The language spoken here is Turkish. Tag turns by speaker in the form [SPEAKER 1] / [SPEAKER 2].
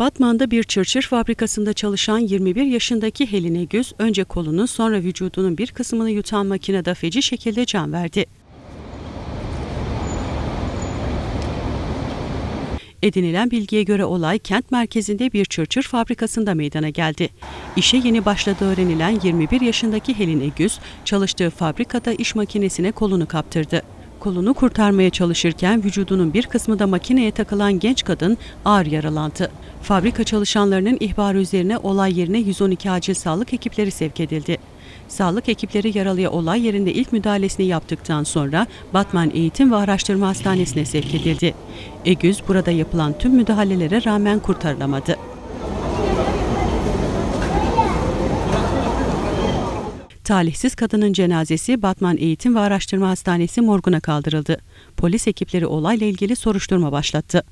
[SPEAKER 1] Batman'da bir çırçır fabrikasında çalışan 21 yaşındaki Helin Güz önce kolunu sonra vücudunun bir kısmını yutan makinede feci şekilde can verdi. Edinilen bilgiye göre olay kent merkezinde bir çırçır fabrikasında meydana geldi. İşe yeni başladığı öğrenilen 21 yaşındaki Helin Egüz, çalıştığı fabrikada iş makinesine kolunu kaptırdı. Kolunu kurtarmaya çalışırken vücudunun bir kısmı da makineye takılan genç kadın ağır yaralandı. Fabrika çalışanlarının ihbarı üzerine olay yerine 112 acil sağlık ekipleri sevk edildi. Sağlık ekipleri yaralıya olay yerinde ilk müdahalesini yaptıktan sonra Batman Eğitim ve Araştırma Hastanesi'ne sevk edildi. Egüz burada yapılan tüm müdahalelere rağmen kurtarılamadı. Talihsiz kadının cenazesi Batman Eğitim ve Araştırma Hastanesi morguna kaldırıldı. Polis ekipleri olayla ilgili soruşturma başlattı.